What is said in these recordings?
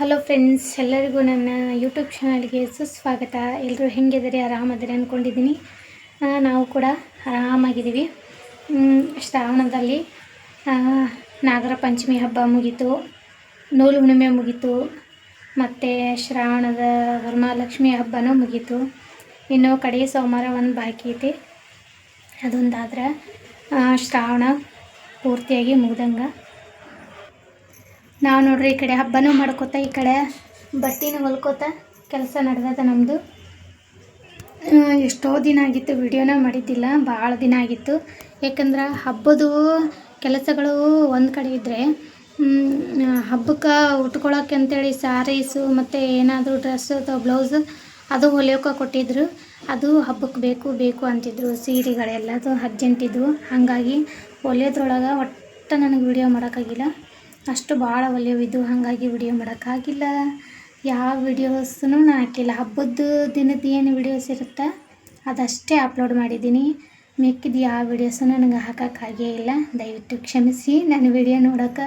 Hello friends ಎಲ್ಲರಿಗೂ ನನ್ನ YouTube ಚಾನಲ್ಗೆ ಸುಸ್ವಾಗತ. ಎಲ್ಲರೂ ಹೆಂಗಿದ್ದೀರಿ? ಆರಾಮದಿರಿ ಅಂದ್ಕೊಂಡಿದ್ದೀನಿ ನಾವು ಕೂಡ ಆರಾಮಾಗಿದ್ದೀವಿ. ಶ್ರಾವಣದಲ್ಲಿ ನಾಗರ ಪಂಚಮಿ ಹಬ್ಬ ಮುಗೀತು. ನೂಲು ಹುಣ್ಣಿಮೆ ಮುಗೀತು. ಮತ್ತು ಶ್ರಾವಣದ ವರಮಹಾಲಕ್ಷ್ಮಿ ಹಬ್ಬನೂ ಮುಗೀತು. ಇನ್ನು ಕಡೆ ಸೋಮವಾರ ಒಂದು ಬಾಕಿ ಐತಿ. ಅದೊಂದಾದ್ರೆ ಶ್ರಾವಣ ಪೂರ್ತಿಯಾಗಿ ಮುಗ್ದಂಗೆ. ನಾವು ನೋಡ್ರಿ ಈ ಕಡೆ ಹಬ್ಬನೂ ಮಾಡ್ಕೋತ, ಈ ಕಡೆ ಬಟ್ಟೆನೂ ಹೊಲ್ಕೋತ ಕೆಲಸ ನಡೆದದ ನಮ್ಮದು ಎಷ್ಟೋ ದಿನ ಆಗಿತ್ತು ವಿಡಿಯೋನ ಮಾಡಿದ್ದಿಲ್ಲ ಭಾಳ ದಿನ ಆಗಿತ್ತು. ಯಾಕಂದ್ರೆ ಹಬ್ಬದು ಕೆಲಸಗಳು ಒಂದು ಕಡೆ ಇದ್ದರೆ ಹಬ್ಬಕ್ಕೆ ಉಟ್ಕೊಳಕ್ಕೆ ಅಂತೇಳಿ ಸ್ಯಾರೀಸು ಮತ್ತು ಏನಾದರೂ ಡ್ರೆಸ್ ಅಥವಾ ಬ್ಲೌಸ್ ಅದು ಹೊಲಿಯೋಕೆ ಕೊಟ್ಟಿದ್ರು. ಅದು ಹಬ್ಬಕ್ಕೆ ಬೇಕು ಬೇಕು ಅಂತಿದ್ರು. ಸೀರೆಗಳೆಲ್ಲ ಅದು ಅರ್ಜೆಂಟಿದ್ವು ಹಾಗಾಗಿ ಹೊಲಿಯೋದ್ರೊಳಗೆ ಒಟ್ಟು ನನಗೆ ವಿಡಿಯೋ ಮಾಡೋಕ್ಕಾಗಿಲ್ಲ ಅಷ್ಟು ಭಾಳ ಒಲೆಯವಿದ್ದು ಹಾಗಾಗಿ ವಿಡಿಯೋ ಮಾಡೋಕ್ಕಾಗಿಲ್ಲ. ಯಾವ ವಿಡಿಯೋಸ್ನು ನಾನು ಹಾಕಿಲ್ಲ. ಹಬ್ಬದ ದಿನದ ಏನು ವಿಡಿಯೋಸ್ ಇರುತ್ತೆ, ಅದಷ್ಟೇ ಅಪ್ಲೋಡ್ ಮಾಡಿದ್ದೀನಿ. ಮಿಕ್ಕಿದ ಯಾವ ವಿಡಿಯೋಸು ನನಗೆ ಹಾಕೋಕ್ಕಾಗೇ ಇಲ್ಲ. ದಯವಿಟ್ಟು ಕ್ಷಮಿಸಿ. ನನ್ನ ವಿಡಿಯೋ ನೋಡೋಕೆ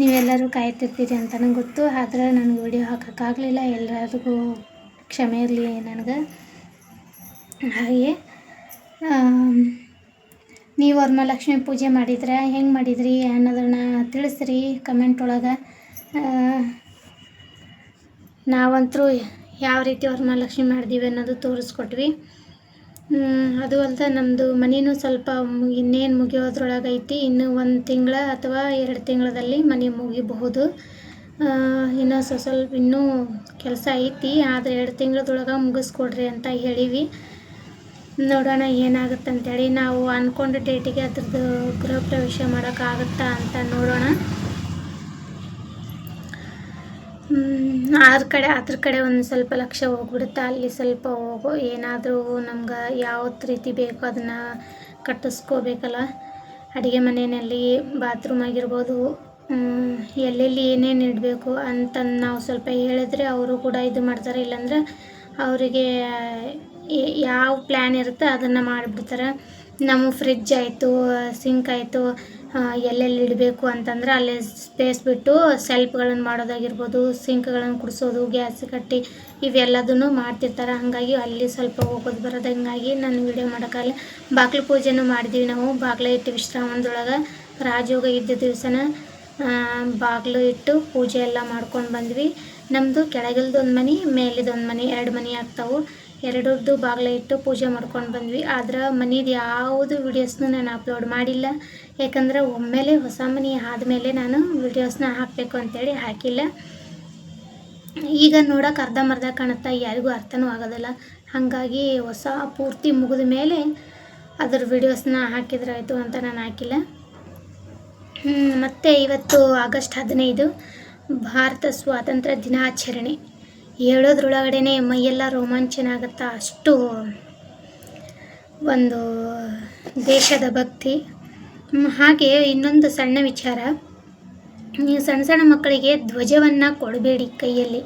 ನೀವೆಲ್ಲರೂ ಕಾಯ್ತಿರ್ತೀರಿ ಅಂತ ನನಗೆ ಗೊತ್ತು. ಆದರೆ ನನಗೆ ವಿಡಿಯೋ ಹಾಕೋಕ್ಕಾಗಲಿಲ್ಲ ಎಲ್ಲರಿಗೂ ಕ್ಷಮೆ ಇರಲಿ ನನಗೆ. ಹಾಗೆ ನೀವು ವರಮಹಾಲಕ್ಷ್ಮಿ ಪೂಜೆ ಮಾಡಿದ್ರೆ ಹೆಂಗೆ ಮಾಡಿದ್ರಿ ಅನ್ನೋದನ್ನ ತಿಳಿಸ್ರಿ ಕಮೆಂಟ್ ಒಳಗೆ. ನಾವಂತರೂ ಯಾವ ರೀತಿ ವರಮಹಾಲಕ್ಷ್ಮಿ ಮಾಡಿದೀವಿ ಅನ್ನೋದು ತೋರಿಸ್ಕೊಟ್ವಿ. ಅದು ಅಲ್ಲದೆ ನಮ್ಮದು ಮನೆಯೂ ಸ್ವಲ್ಪ ಇನ್ನೇನು ಮುಗಿಯೋದ್ರೊಳಗೆ ಐತಿ. ಇನ್ನು ಒಂದು ತಿಂಗಳ ಅಥವಾ ಎರಡು ತಿಂಗಳಲ್ಲಿ ಮನೆ ಮುಗಿಬಹುದು. ಇನ್ನೂ ಸ್ವ ಸ್ವಲ್ಪ ಇನ್ನೂ ಕೆಲಸ ಐತಿ. ಆದರೆ ಎರಡು ತಿಂಗಳದೊಳಗೆ ಮುಗಿಸ್ಕೊಡ್ರಿ ಅಂತ ಹೇಳೀವಿ. ನೋಡೋಣ ಏನಾಗುತ್ತೆ ಅಂತೇಳಿ ನಾವು ಅಂದ್ಕೊಂಡ ಡೇಟಿಗೆ ಅದ್ರದ್ದು ಗೃಹ ಪ್ರವೇಶ ಮಾಡೋಕ್ಕಾಗುತ್ತಾ ಅಂತ ನೋಡೋಣ. ಅದ್ರ ಕಡೆ ಅದ್ರ ಕಡೆ ಒಂದು ಸ್ವಲ್ಪ ಲಕ್ಷ ಹೋಗ್ಬಿಡುತ್ತೆ, ಅಲ್ಲಿ ಸ್ವಲ್ಪ ಹೋಗೋ, ಏನಾದರೂ ನಮ್ಗೆ ಯಾವ ರೀತಿ ಬೇಕೋ ಅದನ್ನು ಕಟ್ಟಿಸ್ಕೋಬೇಕಲ್ಲ. ಅಡುಗೆ ಮನೆಯಲ್ಲಿ ಬಾತ್ರೂಮ್ ಆಗಿರ್ಬೋದು ಎಲ್ಲೆಲ್ಲಿ ಏನೇನು ಇಡಬೇಕು ಅಂತ ನಾವು ಸ್ವಲ್ಪ ಹೇಳಿದ್ರೆ ಅವರು ಕೂಡ ಇದು ಮಾಡ್ತಾರೆ. ಇಲ್ಲಾಂದ್ರೆ ಅವರಿಗೆ ಯಾವ ಪ್ಲ್ಯಾನ್ ಇರುತ್ತೆ ಅದನ್ನು ಮಾಡಿಬಿಡ್ತಾರೆ. ನಮ್ಮ ಫ್ರಿಜ್ ಆಯಿತು ಸಿಂಕ್ ಆಯಿತು ಎಲ್ಲೆಲ್ಲಿ ಇಡಬೇಕು ಅಂತಂದ್ರೆ ಅಲ್ಲೇ ಸ್ಪೇಸ್ ಬಿಟ್ಟು ಸೆಲ್ಫ್ಗಳನ್ನು ಮಾಡೋದಾಗಿರ್ಬೋದು ಸಿಂಕ್ಗಳನ್ನು ಕುಡಿಸೋದು, ಗ್ಯಾಸ್ ಕಟ್ಟಿ ಇವೆಲ್ಲದನ್ನು ಮಾಡ್ತಿರ್ತಾರೆ. ಹಾಗಾಗಿ ಅಲ್ಲಿ ಸ್ವಲ್ಪ ಹೋಗೋದು ಬರೋದು. ಹಂಗಾಗಿ ನಾನು ವಿಡಿಯೋ ಮಾಡೋಕ್ಕಾಗಲ್ಲ. ಬಾಗಿಲು ಪೂಜೆನೂ ಮಾಡಿದ್ವಿ ನಾವು. ಬಾಗಿಲು ಇಟ್ಟು ವಿಶ್ರಾಮದೊಳಗೆ ರಾಜಯೋಗ ಇದ್ದ ದಿವಸನ ಬಾಗಿಲು ಇಟ್ಟು ಪೂಜೆ ಎಲ್ಲ ಮಾಡ್ಕೊಂಡು ಬಂದ್ವಿ. ನಮ್ಮದು ಕೆಳಗಿಲ್ದೊಂದು ಮನೆ, ಮೇಲಿದೊಂದು ಮನೆ, ಎರಡು ಮನೆ ಆಗ್ತಾವೆ. ಎರಡರದ್ದು ಬಾಗಿಲ ಇಟ್ಟು ಪೂಜೆ ಮಾಡ್ಕೊಂಡು ಬಂದ್ವಿ. ಆದ್ರೆ ಮನೇದು ಯಾವುದು ವೀಡಿಯೋಸ್ನು ನಾನು ಅಪ್ಲೋಡ್ ಮಾಡಿಲ್ಲ. ಯಾಕಂದ್ರೆ ಒಮ್ಮೆಲೆ ಹೊಸ ಮನೆ ಆದಮೇಲೆ ನಾನು ವೀಡಿಯೋಸ್ನ ಹಾಕಬೇಕು ಅಂತೇಳಿ ಹಾಕಿಲ್ಲ. ಈಗ ನೋಡೋಕೆ ಅರ್ಧಂಬರ್ಧ ಕಾಣುತ್ತಾ, ಯಾರಿಗೂ ಅರ್ಥನೂ ಆಗೋದಿಲ್ಲ. ಹಾಗಾಗಿ ಹೊಸ ಪೂರ್ತಿ ಮುಗಿದ ಮೇಲೆ ಅದ್ರ ವೀಡಿಯೋಸ್ನ ಹಾಕಿದ್ರಾಯಿತು ಅಂತ ನಾನು ಹಾಕಿಲ್ಲ. ಮತ್ತು ಇವತ್ತು ಆಗಸ್ಟ್ ಹದಿನೈದು, ಭಾರತ ಸ್ವಾತಂತ್ರ್ಯ ದಿನಾಚರಣೆ. ಹೇಳೋದ್ರೊಳಗಡೆನೆ ಮೈಯೆಲ್ಲ ರೋಮಾಂಚನ ಆಗುತ್ತಾ ಅಷ್ಟು ಒಂದು ದೇಶದ ಭಕ್ತಿ. ಹಾಗೆ ಇನ್ನೊಂದು ಸಣ್ಣ ವಿಚಾರ. ನೀವು ಸಣ್ಣ ಸಣ್ಣ ಮಕ್ಕಳಿಗೆ ಧ್ವಜವನ್ನು ಕೊಡಬೇಡಿ ಕೈಯಲ್ಲಿ.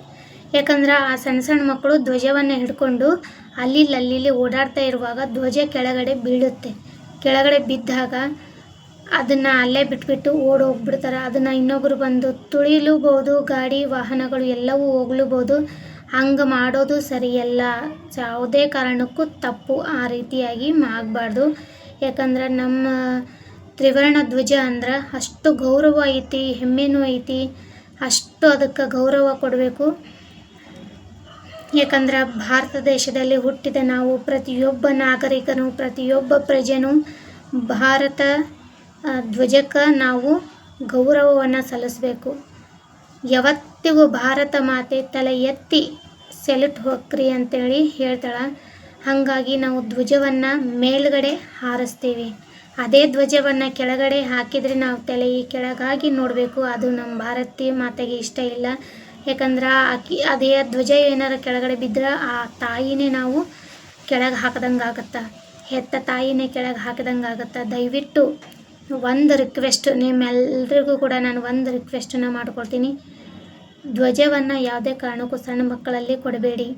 ಯಾಕಂದ್ರೆ ಆ ಸಣ್ಣ ಸಣ್ಣ ಮಕ್ಕಳು ಧ್ವಜವನ್ನು ಹಿಡ್ಕೊಂಡು ಅಲ್ಲಿ ಅಲ್ಲಿ ಓಡಾಡ್ತಾ ಇರುವಾಗ ಧ್ವಜ ಕೆಳಗಡೆ ಬೀಳುತ್ತೆ. ಕೆಳಗಡೆ ಬಿದ್ದಾಗ ಅದನ್ನು ಅಲ್ಲೇ ಬಿಟ್ಬಿಟ್ಟು ಓಡಿ ಹೋಗ್ಬಿಡ್ತಾರೆ ಅದನ್ನು ಇನ್ನೊಬ್ಬರು ಬಂದು ತುಳಿಲೂಬಹುದು ಗಾಡಿ ವಾಹನಗಳು ಎಲ್ಲವೂ ಹೋಗ್ಲೂಬಹುದು ಹಂಗೆ ಮಾಡೋದು ಸರಿಯಲ್ಲ. ಯಾವುದೇ ಕಾರಣಕ್ಕೂ ತಪ್ಪು ಆ ರೀತಿಯಾಗಿ ಆಗಬಾರ್ದು ಯಾಕಂದ್ರೆ ನಮ್ಮ ತ್ರಿವರ್ಣ ಧ್ವಜ ಅಂದ್ರೆ ಅಷ್ಟು ಗೌರವ ಐತಿ, ಹೆಮ್ಮೆನೂ ಐತಿ. ಅಷ್ಟು ಅದಕ್ಕೆ ಗೌರವ ಕೊಡಬೇಕು. ಯಾಕಂದ್ರೆ ಭಾರತ ದೇಶದಲ್ಲಿ ಹುಟ್ಟಿದ ನಾವು ಪ್ರತಿಯೊಬ್ಬ ನಾಗರಿಕನು, ಪ್ರತಿಯೊಬ್ಬ ಪ್ರಜೆನೂ ಭಾರತ ಧ್ವಜಕ್ಕೆ ನಾವು ಗೌರವವನ್ನು ಸಲ್ಲಿಸಬೇಕು. ಯಾವತ್ತಿಗೂ ಭಾರತ ಮಾತೆ ತಲೆ ಎತ್ತಿ ಸೆಲ್ಯೂಟ್ ಹೋಗ್ರಿ ಅಂತೇಳಿ ಹೇಳ್ತಾಳೆ. ಹಾಗಾಗಿ ನಾವು ಧ್ವಜವನ್ನು ಮೇಲ್ಗಡೆ ಹಾರಿಸ್ತೀವಿ. ಅದೇ ಧ್ವಜವನ್ನು ಕೆಳಗಡೆ ಹಾಕಿದರೆ ನಾವು ತಲೆ ಕೆಳಗಾಗಿ ನೋಡಬೇಕು. ಅದು ನಮ್ಮ ಭಾರತೀಯ ಮಾತೆಗೆ ಇಷ್ಟ ಇಲ್ಲ. ಯಾಕಂದ್ರೆ ಆಕಿ ಅದೇ ಧ್ವಜ ಏನಾರ ಕೆಳಗಡೆ ಬಿದ್ದರೆ ಆ ತಾಯಿನೇ ನಾವು ಕೆಳಗೆ ಹಾಕ್ದಂಗೆ ಆಗುತ್ತೆ ಹೆತ್ತ ತಾಯಿನೇ ಕೆಳಗೆ ಹಾಕಿದಂಗೆ ಆಗುತ್ತೆ ದಯವಿಟ್ಟು ಒಂದು ರಿಕ್ವೆಸ್ಟ್ ನಿಮ್ಮೆಲ್ರಿಗೂ ಕೂಡ ನಾನು ಒಂದು ರಿಕ್ವೆಸ್ಟನ್ನು ಮಾಡ್ಕೊಳ್ತೀನಿ. ಧ್ವಜವನ್ನು ಯಾವುದೇ ಕಾರಣಕ್ಕೂ ಸಣ್ಣ ಮಕ್ಕಳಲ್ಲಿ ಕೊಡಬೇಡಿ.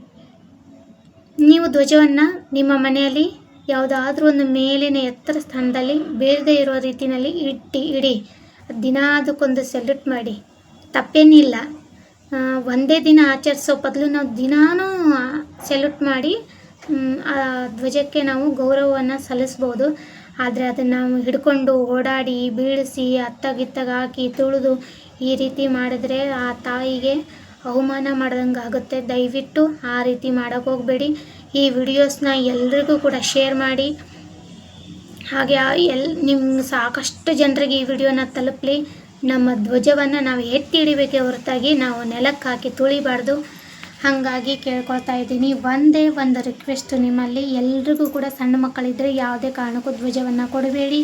ನೀವು ಧ್ವಜವನ್ನು ನಿಮ್ಮ ಮನೆಯಲ್ಲಿ ಯಾವುದಾದ್ರೂ ಒಂದು ಮೇಲಿನ ಎತ್ತರ ಸ್ಥಾನದಲ್ಲಿ ಬೀಳದೇ ಇರೋ ರೀತಿಯಲ್ಲಿ ಇಟ್ಟು, ಇಡಿ. ದಿನ ಅದಕ್ಕೊಂದು ಸೆಲ್ಯೂಟ್ ಮಾಡಿ. ತಪ್ಪೇನಿಲ್ಲ. ಒಂದೇ ದಿನ ಆಚರಿಸೋ ಬದಲು ನಾವು ದಿನಾನೂ ಸೆಲ್ಯೂಟ್ ಮಾಡಿ ಆ ಧ್ವಜಕ್ಕೆ ನಾವು ಗೌರವವನ್ನು ಸಲ್ಲಿಸ್ಬೋದು. ಆದರೆ ಅದನ್ನು ಹಿಡ್ಕೊಂಡು ಓಡಾಡಿ ಬೀಳಿಸಿ ಅತ್ತಗಿತ್ತಗ ಹಾಕಿ ತುಳಿದು ಈ ರೀತಿ ಮಾಡಿದ್ರೆ ಆ ತಾಯಿಗೆ ಅವಮಾನ ಮಾಡ್ದಂಗೆ ಆಗುತ್ತೆ. ದಯವಿಟ್ಟು ಆ ರೀತಿ ಮಾಡೋಕ್ಕೆ ಹೋಗಬೇಡಿ. ಈ ವಿಡಿಯೋಸ್ನ ಎಲ್ರಿಗೂ ಕೂಡ ಶೇರ್ ಮಾಡಿ. ಹಾಗೆ ಎಲ್ ನಿಮ್ಮ ಸಾಕಷ್ಟು ಜನರಿಗೆ ಈ ವಿಡಿಯೋನ ತಲುಪಲಿ. ನಮ್ಮ ಧ್ವಜವನ್ನು ನಾವು ಎತ್ತಿ ಹಿಡಿಬೇಕೇ ಹೊರತಾಗಿ ನಾವು ನೆಲಕ್ಕೆ ಹಾಕಿ ತುಳಿಬಾರ್ದು. ಹಾಗಾಗಿ ಕೇಳ್ಕೊಳ್ತಾ ಇದ್ದೀನಿ. ಒಂದೇ ಒಂದು ರಿಕ್ವೆಸ್ಟ್ ನಿಮ್ಮಲ್ಲಿ. ಎಲ್ರಿಗೂ ಕೂಡ ಸಣ್ಣ ಮಕ್ಕಳಿದ್ದರೆ ಯಾವುದೇ ಕಾರಣಕ್ಕೂ ಧ್ವಜವನ್ನು ಕೊಡಬೇಡಿ.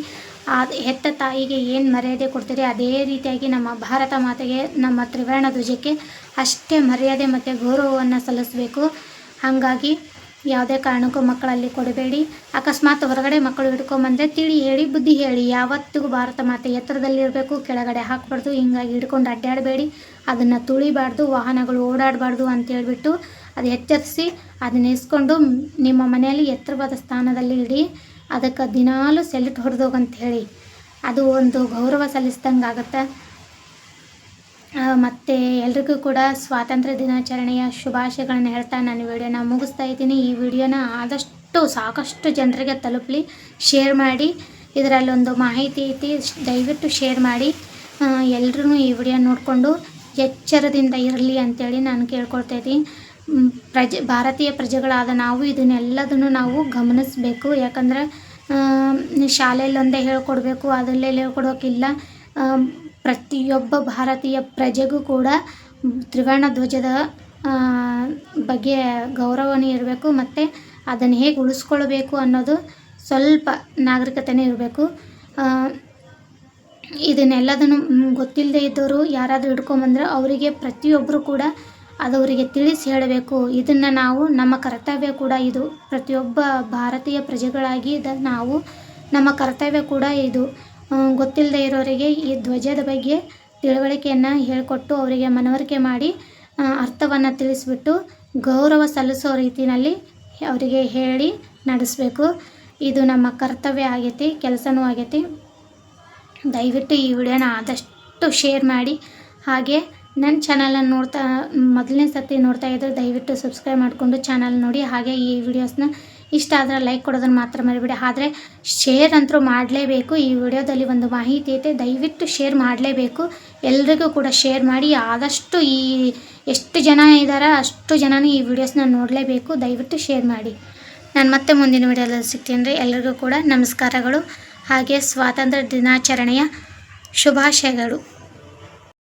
ಆ ಹೆತ್ತ ತಾಯಿಗೆ ಏನು ಮರ್ಯಾದೆ ಕೊಡ್ತೀರಿ? ಅದೇ ರೀತಿಯಾಗಿ ನಮ್ಮ ಭಾರತ ಮಾತೆಗೆ, ನಮ್ಮ ತ್ರಿವರ್ಣ ಧ್ವಜಕ್ಕೆ ಅಷ್ಟೇ ಮರ್ಯಾದೆ ಮತ್ತು ಗೌರವವನ್ನು ಸಲ್ಲಿಸಬೇಕು. ಹಾಗಾಗಿ ಯಾವುದೇ ಕಾರಣಕ್ಕೂ ಮಕ್ಕಳಲ್ಲಿ ಕೊಡಬೇಡಿ. ಅಕಸ್ಮಾತ್ ಹೊರಗಡೆ ಮಕ್ಕಳು ಹಿಡ್ಕೊಂಬಂದರೆ ತಿಳಿ ಹೇಳಿ, ಬುದ್ಧಿ ಹೇಳಿ. ಯಾವತ್ತಿಗೂ ಭಾರತ ಮಾತೆ ಎತ್ತರದಲ್ಲಿರಬೇಕು, ಕೆಳಗಡೆ ಹಾಕಬಾರ್ದು, ಹಿಂಗಾಗಿ ಹಿಡ್ಕೊಂಡು ಅಡ್ಡಾಡಬೇಡಿ. ಅದನ್ನು ತುಳಿಬಾರ್ದು, ವಾಹನಗಳು ಓಡಾಡಬಾರ್ದು ಅಂತ ಹೇಳಿಬಿಟ್ಟು ಅದು ಎಚ್ಚರಿಸಿ ಅದನ್ನ ಇಸ್ಕೊಂಡು ನಿಮ್ಮ ಮನೆಯಲ್ಲಿ ಎತ್ತರವಾದ ಸ್ಥಾನದಲ್ಲಿ ಇಡಿ. ಅದಕ್ಕೆ ದಿನಾಲೂ ಸೆಲ್ಯೂಟ್ ಹೊಡೆದೋಗಂತ ಹೇಳಿ. ಅದು ಒಂದು ಗೌರವ ಸಲ್ಲಿಸ್ದಂಗೆ ಆಗುತ್ತೆ ಮತ್ತೆ ಎಲ್ರಿಗೂ ಕೂಡ ಸ್ವಾತಂತ್ರ್ಯ ದಿನಾಚರಣೆಯ ಶುಭಾಶಯಗಳನ್ನ ಹೇಳ್ತಾ ನಾನು ವಿಡಿಯೋನ ಮುಗಿಸ್ತಾ ಇದ್ದೀನಿ. ಈ ವಿಡಿಯೋನ ಆದಷ್ಟು ಸಾಕಷ್ಟು ಜನರಿಗೆ ತಲುಪಲಿ, ಶೇರ್ ಮಾಡಿ. ಇದರಲ್ಲೊಂದು ಮಾಹಿತಿ ಐತಿ, ದಯವಿಟ್ಟು ಶೇರ್ ಮಾಡಿ. ಎಲ್ಲರೂ ಈ ವಿಡಿಯೋ ನೋಡಿಕೊಂಡು ಎಚ್ಚರದಿಂದ ಇರಲಿ ಅಂತೇಳಿ ನಾನು ಕೇಳ್ಕೊಳ್ತಾ ಇದ್ದೀನಿ. ಪ್ರಜೆ, ಭಾರತೀಯ ಪ್ರಜೆಗಳಾದ ನಾವು ಇದನ್ನೆಲ್ಲದನ್ನು ನಾವು ಗಮನಿಸಬೇಕು. ಯಾಕಂದರೆ ಶಾಲೆಯಲ್ಲೊಂದೇ ಹೇಳ್ಕೊಡ್ಬೇಕು ಅದರಲ್ಲೇ ಹೇಳ್ಕೊಡೋಕ್ಕಿಲ್ಲ ಪ್ರತಿಯೊಬ್ಬ ಭಾರತೀಯ ಪ್ರಜೆಗೂ ಕೂಡ ತ್ರಿವರ್ಣ ಧ್ವಜದ ಬಗ್ಗೆ ಗೌರವನೇ ಇರಬೇಕು ಮತ್ತು ಅದನ್ನು ಹೇಗೆ ಉಳಿಸ್ಕೊಳ್ಬೇಕು ಅನ್ನೋದು ಸ್ವಲ್ಪ ನಾಗರಿಕತೆನೇ ಇರಬೇಕು. ಇದನ್ನೆಲ್ಲದನ್ನು ಗೊತ್ತಿಲ್ಲದೆ ಇದ್ದವರು ಯಾರಾದರೂ ಹಿಡ್ಕೊಂಬಂದ್ರೆ ಅವರಿಗೆ ಪ್ರತಿಯೊಬ್ಬರು ಕೂಡ ಅದು ಅವರಿಗೆ ತಿಳಿಸಿ ಹೇಳಬೇಕು. ಇದನ್ನು ನಾವು ನಮ್ಮ ಕರ್ತವ್ಯ ಕೂಡ ಇದು. ಪ್ರತಿಯೊಬ್ಬ ಭಾರತೀಯ ಪ್ರಜೆಗಳಾಗಿ ಇದನ್ನು ನಾವು ನಮ್ಮ ಕರ್ತವ್ಯ ಕೂಡ ಇದು. ಗೊತ್ತಿಲ್ಲದೆ ಇರೋರಿಗೆ ಈ ಧ್ವಜದ ಬಗ್ಗೆ ತಿಳುವಳಿಕೆಯನ್ನು ಹೇಳಿಕೊಟ್ಟು ಅವರಿಗೆ ಮನವರಿಕೆ ಮಾಡಿ ಅರ್ಥವನ್ನು ತಿಳಿಸಿಬಿಟ್ಟು ಗೌರವ ಸಲ್ಲಿಸೋ ರೀತಿಯಲ್ಲಿ ಅವರಿಗೆ ಹೇಳಿ ನಡೆಸಬೇಕು. ಇದು ನಮ್ಮ ಕರ್ತವ್ಯ ಆಗೈತಿ, ಕೆಲಸನೂ ಆಗೈತಿ. ದಯವಿಟ್ಟು ಈ ವಿಡಿಯೋನ ಆದಷ್ಟು ಶೇರ್ ಮಾಡಿ. ಹಾಗೆ ನನ್ನ ಚಾನಲನ್ನು ನೋಡ್ತಾ, ಮೊದಲನೇ ಸರ್ತಿ ನೋಡ್ತಾ ಇದ್ದರೆ ದಯವಿಟ್ಟು ಸಬ್ಸ್ಕ್ರೈಬ್ ಮಾಡಿಕೊಂಡು ಚಾನಲ್ ನೋಡಿ. ಹಾಗೆ ಈ ವಿಡಿಯೋಸ್ನ ಇಷ್ಟ ಆದರೆ ಲೈಕ್ ಕೊಡೋದನ್ನು ಮಾತ್ರ ಮರಿಬೇಡಿ. ಆದರೆ ಶೇರ್ ಅಂತೂ ಮಾಡಲೇಬೇಕು. ಈ ವಿಡಿಯೋದಲ್ಲಿ ಒಂದು ಮಾಹಿತಿ ಐತೆ, ದಯವಿಟ್ಟು ಶೇರ್ ಮಾಡಲೇಬೇಕು. ಎಲ್ರಿಗೂ ಕೂಡ ಶೇರ್ ಮಾಡಿ. ಆದಷ್ಟು ಈ ಎಷ್ಟು ಜನ ಇದ್ದಾರೆ ಅಷ್ಟು ಜನನೂ ಈ ವಿಡಿಯೋಸ್ನ ನೋಡಲೇಬೇಕು. ದಯವಿಟ್ಟು ಶೇರ್ ಮಾಡಿ. ನಾನು ಮತ್ತೆ ಮುಂದಿನ ವಿಡಿಯೋದಲ್ಲಿ ಸಿಗ್ತೀನಿ ರೀ. ಎಲ್ರಿಗೂ ಕೂಡ ನಮಸ್ಕಾರಗಳು. ಹಾಗೆ ಸ್ವಾತಂತ್ರ್ಯ ದಿನಾಚರಣೆಯ ಶುಭಾಶಯಗಳು.